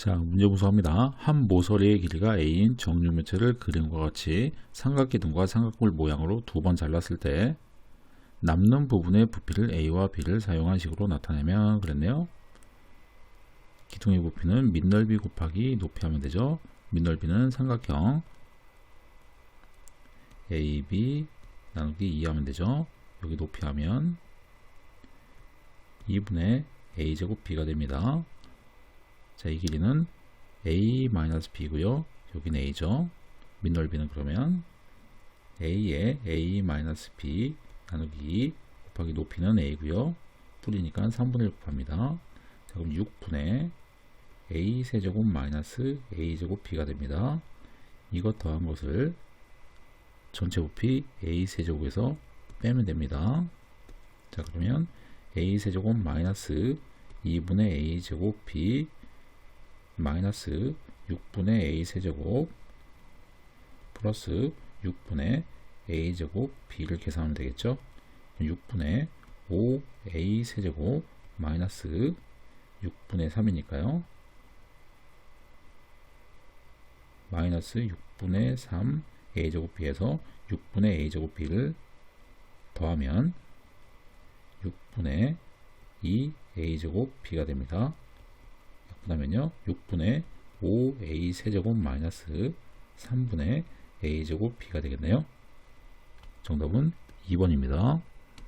자, 문제 분석합니다. 한 모서리의 길이가 a인 정육면체를 그림과 같이 삼각기둥과 삼각골 모양으로 두 번 잘랐을 때 남는 부분의 부피를 a와 b를 사용한 식으로 나타내면 그랬네요. 기둥의 부피는 밑넓이 곱하기 높이 하면 되죠. 밑넓이는 삼각형 AB 나누기 2 하면 되죠. 여기 높이 하면 2분의 a제곱 b가 됩니다. 자, 이 길이는 a-b고요. 여기는 a죠. 밑넓이는 그러면 a에 a-b 나누기 2 곱하기 높이는 a고요. 뿌리니까 3분의 1 곱합니다. 자, 그럼 6분의 a 세제곱 마이너스 a 제곱 b가 됩니다. 이것 더한 것을 전체 부피 a 세제곱에서 빼면 됩니다. 자, 그러면 a 세제곱 마이너스 2분의 a 제곱 b 마이너스 6분의 a 세제곱 플러스 6분의 a 제곱 b를 계산하면 되겠죠. 6분의 5a 세제곱 마이너스 6분의 3이니까요. 마이너스 6분의 3 a 제곱 b에서 6분의 a 제곱 b를 더하면 6분의 2 a 제곱 b가 됩니다. 약분하면요 6분의 5a 세제곱 마이너스 3분의 a 제곱 b가 되겠네요. 정답은 2번입니다.